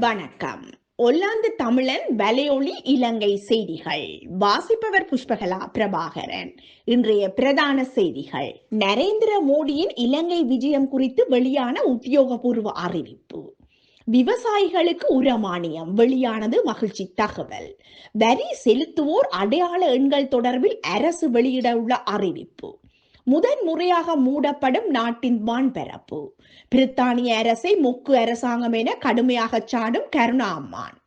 வணக்கம். ஒல்லாந்து தமிழன் வலையொலி இலங்கை செய்திகள். வாசிப்பவர் புஷ்பகலா பிரபாகரன். இன்றைய பிரதான செய்திகள். நரேந்திர மோடியின் இலங்கை விஜயம் குறித்து வெளியான உத்தியோகபூர்வ அறிவிப்பு. விவசாயிகளுக்கு உரமானியம். வெளியானது மகிழ்ச்சி தகவல். வரி செலுத்துவோர் அடையாள எண்கள் தொடர்பில் அரசு வெளியிட உள்ள அறிவிப்பு. முதன் முறையாக மூடப்படும் நாட்டின் வான்பரப்பு. பிரித்தானிய அரசை மொக்கு அரசாங்கம் என கடுமையாக சாடும் கருணா அம்மான்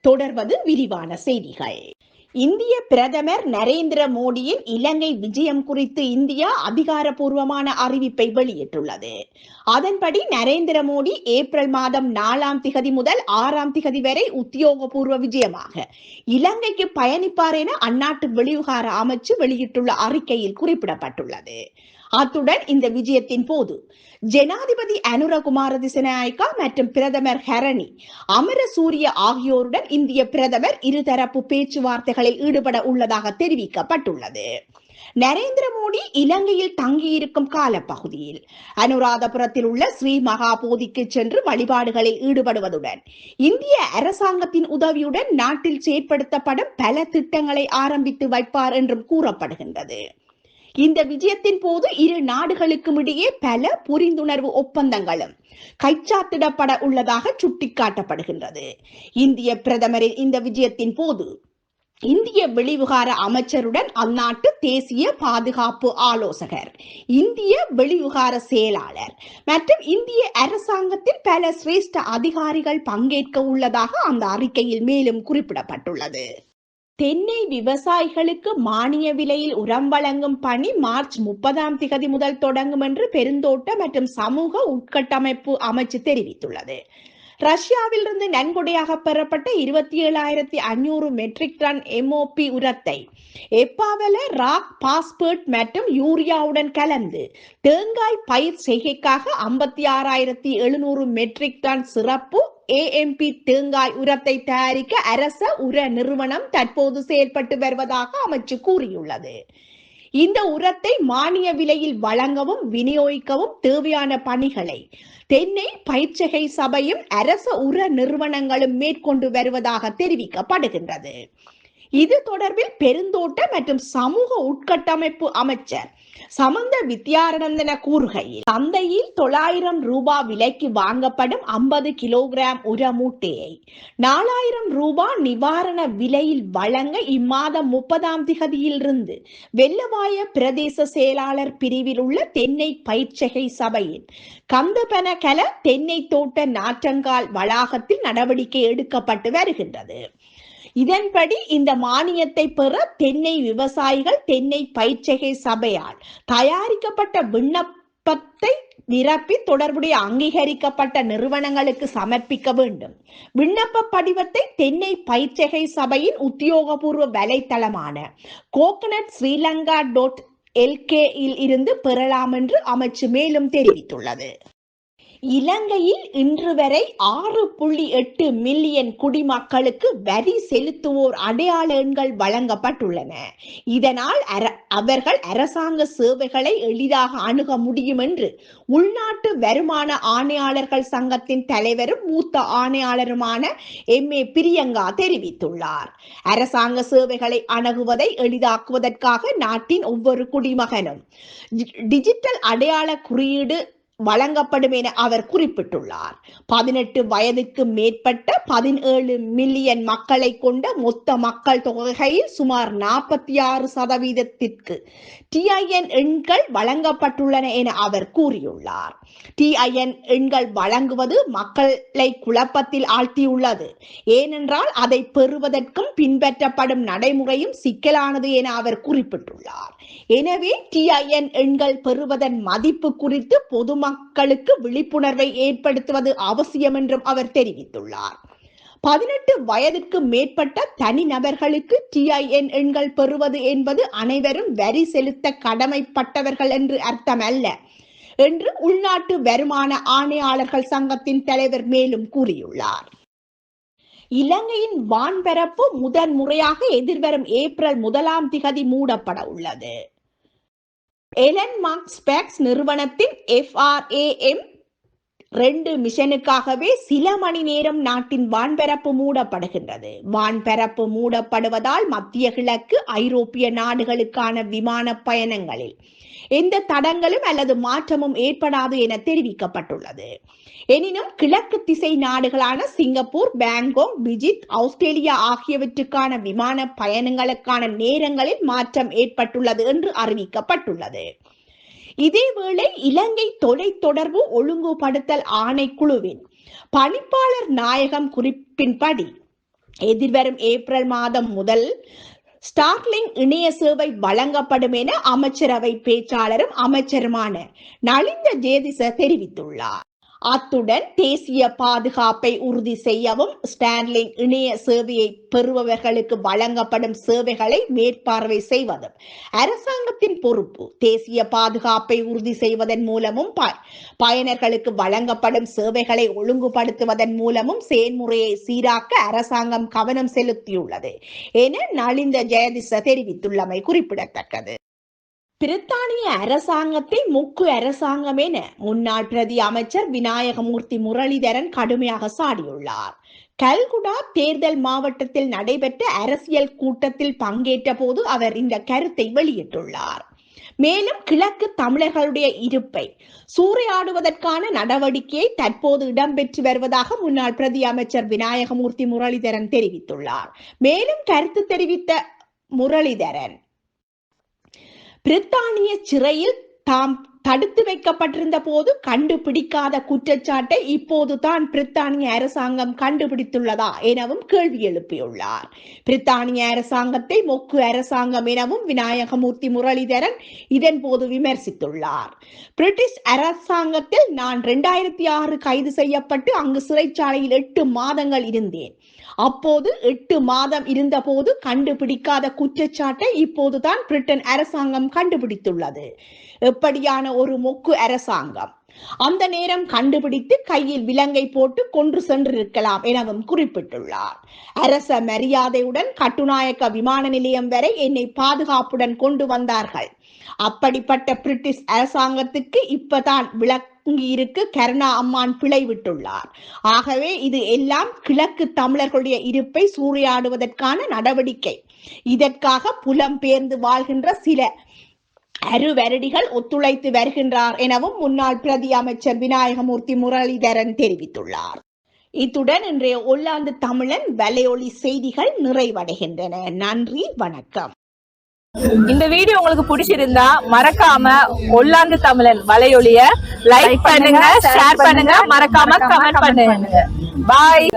தொடர்வது விரிவான செய்திகள். இந்திய பிரதமர் நரேந்திர மோடியின் இலங்கை விஜயம் குறித்து இந்தியா அதிகாரப்பூர்வமான அறிவிப்பை வெளியிட்டுள்ளது. அதன்படி நரேந்திர மோடி ஏப்ரல் மாதம் நாலாம் திகதி முதல் ஆறாம் திகதி வரை உத்தியோகபூர்வ விஜயமாக இலங்கைக்கு பயணிப்பார் என அந்நாட்டு வெளிவிகார அமைச்சு வெளியிட்டுள்ள அறிக்கையில் குறிப்பிடப்பட்டுள்ளது. அத்துடன் இந்த விஜயத்தின் போது ஜனாதிபதி அனுரகுமார திசநாயக்கா மற்றும் பிரதமர் ஹரணி அமரசூரிய ஆகியோருடன் இந்திய பிரதமர் இருதரப்பு பேச்சுவார்த்தைகளில் ஈடுபட உள்ளதாக தெரிவிக்கப்பட்டுள்ளது. நரேந்திர மோடி இலங்கையில் தங்கியிருக்கும் காலப்பகுதியில் அனுராதபுரத்தில் உள்ள ஸ்ரீ மகாபோதிக்கு சென்று வழிபாடுகளில் ஈடுபடுவதுடன் இந்திய அரசாங்கத்தின் உதவியுடன் நாட்டில் செயற்படுத்தப்படும் பல திட்டங்களை ஆரம்பித்து வைப்பார் என்றும் கூறப்படுகின்றது. இந்த விஜயத்தின் போது இரு நாடுகளுக்கும் இடையே பல புரிந்துணர்வு ஒப்பந்தங்களும் கைச்சாத்திடப்பட உள்ளதாக சுட்டிக்காட்டப்படுகின்றது. இந்திய பிரதமரின் இந்த விஜயத்தின் போது இந்திய வெளிவிகார அமைச்சருடன் அந்நாட்டு தேசிய பாதுகாப்பு ஆலோசகர் இந்திய வெளிவிகார செயலாளர் மற்றும் இந்திய அரசாங்கத்தின் பல சிரேஷ்ட அதிகாரிகள் பங்கேற்க உள்ளதாக அந்த அறிக்கையில் மேலும் குறிப்பிடப்பட்டுள்ளது. தென்னை விவசாயிகளுக்கு மானிய விலையில் உரம் வழங்கும் பணி மார்ச் முப்பதாம் திகதி முதல் தொடங்கும் என்று பெருந்தோட்ட மற்றும் சமூக உட்கட்டமைப்பு அமைச்சு தெரிவித்துள்ளது. ரஷ்யாவிலிருந்து நன்கொடையாக பெறப்பட்ட இருபத்தி ஏழாயிரத்தி ஐநூறு மெட்ரிக் டன் எம்ஓபி உரத்தை எப்பாவல ராக் பாஸ்பர்ட் மற்றும் யூரியாவுடன் கலந்து தேங்காய் பயிர் செய்கைக்காக ஐம்பத்தி ஆறாயிரத்தி எழுநூறு மெட்ரிக் டன் சிறப்பு ஏஎம்பி தேங்காய் உரத்தை தயாரிக்க அரச உர நிறுவனம் தற்போது செயல்பட்டு வருவதாக அமைச்சு கூறியுள்ளது. இந்த உரத்தை மானிய விலையில் வழங்கவும் விநியோகிக்கவும் தேவையான பணிகளை தென்னை பயிற்சகை சபையும் அரச உர நிறுவனங்களும் மேற்கொண்டு வருவதாக தெரிவிக்கப்படுகின்றது. இது தொடர்பில் பெருந்தோட்ட மற்றும் சமூக உட்கட்டமைப்பு அமைச்சர் சமந்த வித்யாரணந்தன கூறுகையில் சந்தையில் தொள்ளாயிரம் ரூபாய் விலைக்கு வாங்கப்படும் ஐம்பது கிலோகிராம் உர மூட்டையை நாலாயிரம் ரூபாய் நிவாரண விலையில் வழங்க இம்மாதம் முப்பதாம் திகதியிலிருந்து வெள்ளவாய பிரதேச செயலாளர் பிரிவில் உள்ள தென்னை பயிற்சகை சபையின் கந்தபனகல தென்னை தோட்ட நாற்றங்கால் வளாகத்தில் நடவடிக்கை எடுக்கப்பட்டு வருகின்றது. இதன்படி இந்த மானியத்தை பெற தென்னை விவசாயிகள் தென்னை பயிற்சகை சபையால் தயாரிக்கப்பட்ட விண்ணப்பத்தை நிரப்பி தொடர்புடைய அங்கீகரிக்கப்பட்ட நிறுவனங்களுக்கு சமர்ப்பிக்க வேண்டும். விண்ணப்ப படிவத்தை தென்னை பயிற்சகை சபையின் உத்தியோகபூர்வ வலைத்தளமான கோகனட் ஸ்ரீலங்கா டாட் எல்கே இல் இருந்து பெறலாம் என்று அமைச்சு மேலும் தெரிவித்துள்ளது. இலங்கையில் இன்று வரை ஆறு புள்ளி எட்டு மில்லியன் குடிமக்களுக்கு வரி செலுத்துவோர் அடையாள எண்கள் வழங்கப்பட்டுள்ளன. இதனால் அவர்கள் அரசாங்க சேவைகளை எளிதாக அணுக முடியும் என்று உள்நாட்டு வருமான ஆணையாளர்கள் சங்கத்தின் தலைவரும் மூத்த ஆணையாளருமான எம். ஏ. பிரியங்கா தெரிவித்துள்ளார். அரசாங்க சேவைகளை அணுகுவதை எளிதாக்குவதற்காக நாட்டின் ஒவ்வொரு குடிமகனும் டிஜிட்டல் அடையாள குறியீடு வழங்கப்படும் என அவர் குறிப்பிட்டுள்ளார். பதினெட்டு வயதுக்கு மேற்பட்ட பதினேழு மில்லியன் மக்களை கொண்ட மொத்த மக்கள் தொகையில் சுமார் நாற்பத்தி ஆறு சதவீதத்திற்கு டிஐஎன் எண்கள் வழங்கப்பட்டுள்ளன என அவர் கூறியுள்ளார். டிஐஎன் எண்கள் வழங்குவது மக்களை குழப்பத்தில் ஆழ்த்தியுள்ளது. ஏனென்றால் அதை பெறுவதற்கும் பின்பற்றப்படும் நடைமுறையும் சிக்கலானது என அவர் குறிப்பிட்டுள்ளார். எனவே டிஐஎன் எண்கள் பெறுவதன் மதிப்பு குறித்து பொதுமக்களுக்கு விழிப்புணர்வை ஏற்படுத்துவது அவசியம் என்றும் அவர் தெரிவித்துள்ளார். பதினெட்டு வயதுக்கு மேற்பட்ட தனிநபர்களுக்கு டிஐஎன் எண்கள் பெறுவது என்பது அனைவரும் வரி செலுத்த கடமைப்பட்டவர்கள் என்று அர்த்தம் அல்ல என்று உள்நாட்டு வருமான ஆணையாளர்கள் சங்கத்தின் தலைவர் மேலும் கூறியுள்ளார். இலங்கையின் வான்பரப்பு முதன் முறையாக எதிர்வரும் ஏப்ரல் முதலாம் திகதி மூடப்பட உள்ளது. எலன் மார்க்ஸ்பேக்ஸ் நிறுவனத்தின் எஃப்ஆர்ஏஎம் ரெண்டு மிஷனுக்காகவே சில மணி நேரம் நாட்டின் வான்பரப்பு மூடப்படுகின்றது. வான்பரப்பு மூடப்படுவதால் மத்திய கிழக்கு ஐரோப்பிய நாடுகளுக்கான விமான பயணங்களில் எந்த தடங்களும் அல்லது மாற்றமும் ஏற்படாது என தெரிவிக்கப்பட்டுள்ளது. எனினும் கிழக்கு திசை நாடுகளான சிங்கப்பூர் பேங்காக் பிஜித் ஆஸ்திரேலியா ஆகியவற்றுக்கான விமான பயணங்களுக்கான நேரங்களில் மாற்றம் ஏற்பட்டுள்ளது என்று அறிவிக்கப்பட்டுள்ளது. இதேவேளை இலங்கை தொலைத்தொடர்பு ஒழுங்குபடுத்தல் ஆணைக்குழுவின் பணிப்பாளர் நாயகம் குறிப்பின்படி எதிர்வரும் ஏப்ரல் மாதம் முதல் ஸ்டார்லிங் இணைய சேவை வழங்கப்படும் என அமைச்சரவை பேச்சாளரும் அமைச்சருமான நலிந்த ஜேதிச தெரிவித்துள்ளார். அத்துடன் தேசிய பாதுகாப்பை உறுதி செய்யவும் ஸ்டான்லிங் இணைய சேவையை பெறுபவர்களுக்கு வழங்கப்படும் சேவைகளை மேற்பார்வை செய்வதும் அரசாங்கத்தின் பொறுப்பு தேசிய பாதுகாப்பை உறுதி செய்வதன் மூலமும் ப- பயனர்களுக்கு வழங்கப்படும் சேவைகளை ஒழுங்குபடுத்துவதன் மூலமும் செயல்முறையை சீராக்க அரசாங்கம் கவனம் செலுத்தியுள்ளது என நலிந்த ஜெயதிச தெரிவித்துள்ளமை குறிப்பிடத்தக்கது. பிரித்தானிய அரசாங்கத்தை முக்கு அரசாங்கம் என முன்னாள் பிரதி அமைச்சர் விநாயகமூர்த்தி முரளிதரன் கடுமையாக சாடியுள்ளார். கல்குடா தேர்தல் மாவட்டத்தில் நடைபெற்ற அரசியல் கூட்டத்தில் பங்கேற்ற போது அவர் இந்த கருத்தை வெளியிட்டுள்ளார். மேலும் கிழக்கு தமிழர்களுடைய இருப்பை சூறையாடுவதற்கான நடவடிக்கையை தற்போது இடம்பெற்று வருவதாக முன்னாள் பிரதி அமைச்சர் விநாயகமூர்த்தி முரளிதரன் தெரிவித்துள்ளார். மேலும் கருத்து தெரிவித்த முரளிதரன் பிரித்தானிய சிறையில் தாம் தடுத்து வைக்கப்பட்டிருந்த போது கண்டுபிடிக்காத குற்றச்சாட்டை இப்போது தான் பிரித்தானிய அரசாங்கம் கண்டுபிடித்துள்ளதா எனவும் கேள்வி எழுப்பியுள்ளார். பிரித்தானிய அரசாங்கத்தை மொக்கு அரசாங்கம் எனவும் விநாயகமூர்த்தி முரளிதரன் இதன் போது விமர்சித்துள்ளார். பிரிட்டிஷ் அரசாங்கத்தில் நான் இரண்டாயிரத்தி ஆறு கைது செய்யப்பட்டு அங்கு சிறைச்சாலையில் எட்டு மாதங்கள் இருந்தேன். அப்போது எட்டு மாதம் இருந்தபோது கண்டுபிடிக்காத குற்றச்சாட்டை இப்போதுதான் பிரிட்டன் அரசாங்கம் கண்டுபிடித்துள்ளது. எப்படியான ஒரு மொக்கு அரசாங்கம். அந்த நேரம் கண்டுபிடித்து கையில் விலங்கை போட்டு கொன்று சென்றிருக்கலாம் எனவும் குறிப்பிட்டுள்ளார். அரச மரியாதையுடன் கட்டுநாயக்க விமான நிலையம் வரை என்னை பாதுகாப்புடன் கொண்டு வந்தார்கள். அப்படிப்பட்ட பிரிட்டிஷ் அரசாங்கத்துக்கு இப்பதான் விளங்கியிருக்கு கருணா அம்மான் பிழை விட்டுள்ளார். ஆகவே இது எல்லாம் கிழக்கு தமிழர்களுடைய இருப்பை சூறையாடுவதற்கான நடவடிக்கை. இதற்காக புலம்பெயர்ந்து வாழ்கின்ற சில அருவரடிகள் ஒத்துழைத்து வருகின்றார் எனவும் முன்னாள் பிரதி அமைச்சர் விநாயகமூர்த்தி முரளிதரன் தெரிவித்துள்ளார். இத்துடன் இன்றைய ஒல்லாந்து தமிழன் வலையொலி செய்திகள் நிறைவடைகின்றன. நன்றி வணக்கம். இந்த வீடியோ உங்களுக்கு பிடிச்சிருந்தா மறக்காம ஒல்லாந்து தமிழன் வலையொலிய லைக் பண்ணுங்க ஷேர் பண்ணுங்க மறக்காம கமெண்ட் பண்ணுங்க. பாய்